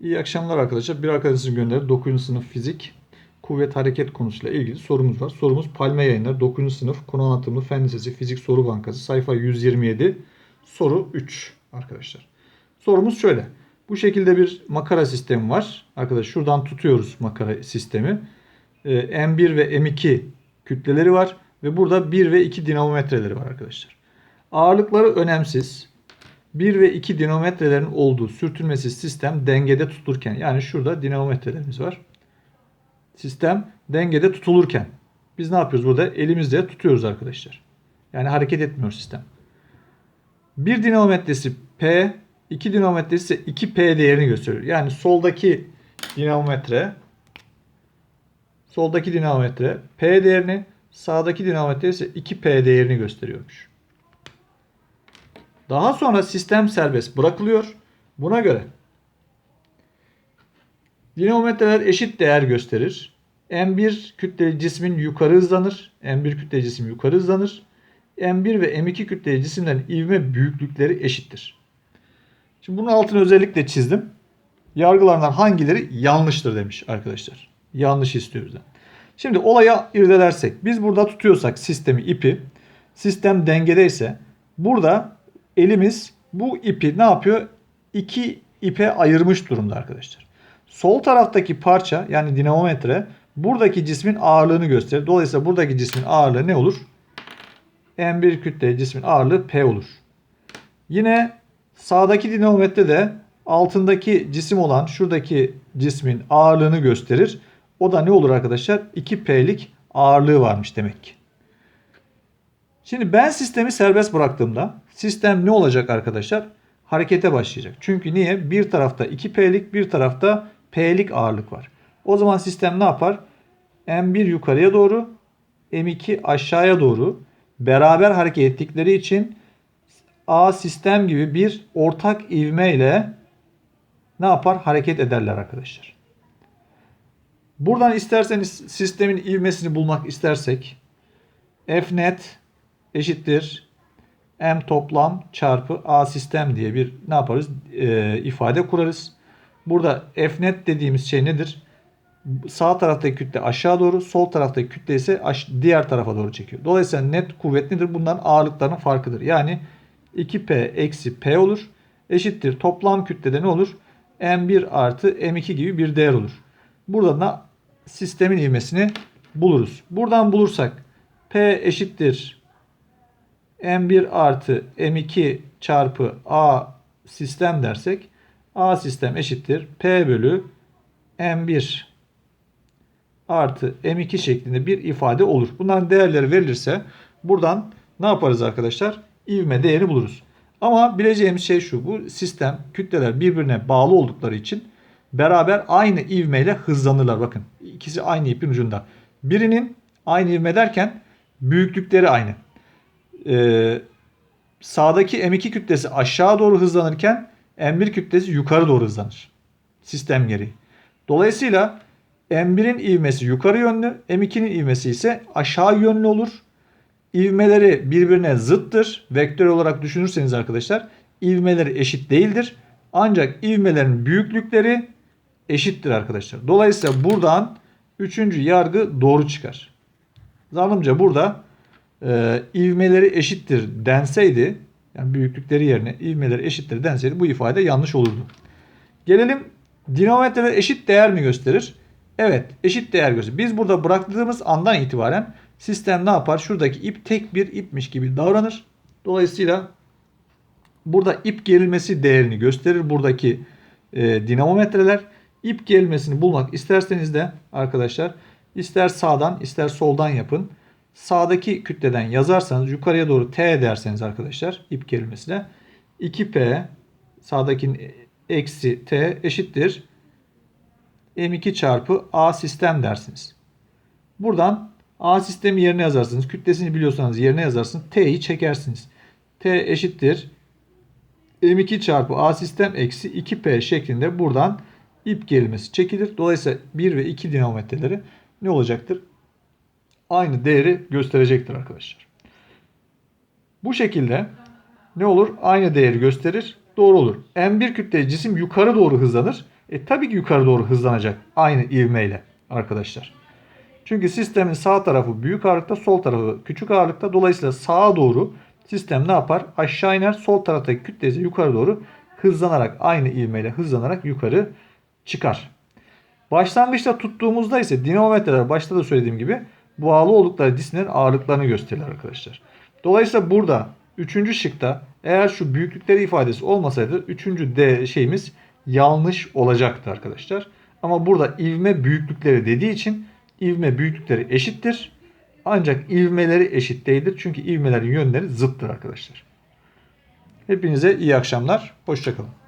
İyi akşamlar arkadaşlar. Bir arkadaşınızın gönderdiği 9. sınıf fizik kuvvet hareket konusuyla ilgili sorumuz var. Sorumuz Palme Yayınları 9. sınıf konu anlatımlı fen lisesi fizik soru bankası sayfa 127 soru 3 arkadaşlar. Sorumuz şöyle. Bu şekilde bir makara sistemi var. Arkadaşlar şuradan tutuyoruz makara sistemi. Ee, M1 ve M2 kütleleri var ve burada 1 ve 2 dinamometreleri var arkadaşlar. Ağırlıkları önemsiz. 1 ve 2 dinamometrelerin olduğu sürtünmesiz sistem dengede tutulurken yani şurada dinamometrelerimiz var. Sistem dengede tutulurken biz ne yapıyoruz burada? Elimizle tutuyoruz arkadaşlar. Yani hareket etmiyor sistem. Bir dinamometresi P, iki dinamometresi ise 2P değerini gösteriyor. Yani soldaki dinamometre soldaki dinamometre P değerini, sağdaki dinamometre ise 2P değerini gösteriyormuş. Daha sonra sistem serbest bırakılıyor. Buna göre dinamometreler eşit değer gösterir. M1 kütleli cismin yukarı hızlanır. M1 kütleli cisim yukarı hızlanır. M1 ve M2 kütleli cisimlerin ivme büyüklükleri eşittir. Şimdi bunun altını özellikle çizdim. Yargılarından hangileri yanlıştır demiş arkadaşlar. Yanlış istiyor bizden. Şimdi olaya irdelersek biz burada tutuyorsak sistemi ipi sistem dengedeyse burada elimiz bu ipi ne yapıyor? İki ipe ayırmış durumda arkadaşlar. Sol taraftaki parça yani dinamometre buradaki cismin ağırlığını gösterir. Dolayısıyla buradaki cismin ağırlığı ne olur? M1 kütle cismin ağırlığı P olur. Yine sağdaki dinamometre de altındaki cisim olan şuradaki cismin ağırlığını gösterir. O da ne olur arkadaşlar? 2P'lik ağırlığı varmış demek ki. Şimdi ben sistemi serbest bıraktığımda sistem ne olacak arkadaşlar? Harekete başlayacak. Çünkü niye? Bir tarafta 2P'lik bir tarafta P'lik ağırlık var. O zaman sistem ne yapar? M1 yukarıya doğru M2 aşağıya doğru beraber hareket ettikleri için A sistem gibi bir ortak ivme ile ne yapar? Hareket ederler arkadaşlar. Buradan isterseniz sistemin ivmesini bulmak istersek F net eşittir M toplam çarpı A sistem diye bir ne yaparız? E, ifade kurarız. Burada F net dediğimiz şey nedir? Sağ taraftaki kütle aşağı doğru, sol taraftaki kütle ise diğer tarafa doğru çekiyor. Dolayısıyla net kuvvet nedir? Bunların ağırlıklarının farkıdır. Yani 2P eksi P olur. Eşittir toplam kütlede ne olur? M1 artı M2 gibi bir değer olur. Buradan da sistemin ivmesini buluruz. Buradan bulursak P eşittir M1 artı M2 çarpı A sistem dersek A sistem eşittir P bölü M1 artı M2 şeklinde bir ifade olur. Bunların değerleri verilirse buradan ne yaparız arkadaşlar? İvme değeri buluruz. Ama bileceğimiz şey şu. Bu sistem kütleler birbirine bağlı oldukları için beraber aynı ivmeyle hızlanırlar. Bakın ikisi aynı ipin ucunda. Birinin aynı ivme derken büyüklükleri aynı. Ee, sağdaki M2 kütlesi aşağı doğru hızlanırken M1 kütlesi yukarı doğru hızlanır. Sistem gereği. Dolayısıyla M1'in ivmesi yukarı yönlü, M2'nin ivmesi ise aşağı yönlü olur. İvmeleri birbirine zıttır. Vektör olarak düşünürseniz arkadaşlar ivmeleri eşit değildir. Ancak ivmelerin büyüklükleri eşittir arkadaşlar. Dolayısıyla buradan üçüncü yargı doğru çıkar. Zannımca burada e, ivmeleri eşittir denseydi yani büyüklükleri yerine ivmeleri eşittir denseydi bu ifade yanlış olurdu. Gelelim dinamometreler eşit değer mi gösterir? Evet eşit değer gösterir. Biz burada bıraktığımız andan itibaren sistem ne yapar? Şuradaki ip tek bir ipmiş gibi davranır. Dolayısıyla burada ip gerilmesi değerini gösterir buradaki e, dinamometreler. İp gerilmesini bulmak isterseniz de arkadaşlar ister sağdan ister soldan yapın. Sağdaki kütleden yazarsanız yukarıya doğru T derseniz arkadaşlar ip gerilmesine 2P sağdakinin eksi T eşittir M2 çarpı A sistem dersiniz. Buradan A sistemi yerine yazarsınız. Kütlesini biliyorsanız yerine yazarsınız. T'yi çekersiniz. T eşittir. M2 çarpı A sistem eksi 2P şeklinde buradan ip gerilmesi çekilir. Dolayısıyla 1 ve 2 dinamometreleri ne olacaktır? Aynı değeri gösterecektir arkadaşlar. Bu şekilde ne olur? Aynı değeri gösterir. doğru olur. M1 kütleli cisim yukarı doğru hızlanır. E tabii ki yukarı doğru hızlanacak aynı ivmeyle arkadaşlar. Çünkü sistemin sağ tarafı büyük ağırlıkta, sol tarafı küçük ağırlıkta. Dolayısıyla sağa doğru sistem ne yapar? Aşağı iner. Sol taraftaki kütle ise yukarı doğru hızlanarak aynı ivmeyle hızlanarak yukarı çıkar. Başlangıçta tuttuğumuzda ise dinamometreler başta da söylediğim gibi bağlı oldukları cisimlerin ağırlıklarını gösterir arkadaşlar. Dolayısıyla burada 3. şıkta eğer şu büyüklükleri ifadesi olmasaydı 3. D şeyimiz yanlış olacaktı arkadaşlar. Ama burada ivme büyüklükleri dediği için ivme büyüklükleri eşittir. Ancak ivmeleri eşit değildir. Çünkü ivmelerin yönleri zıttır arkadaşlar. Hepinize iyi akşamlar. Hoşçakalın.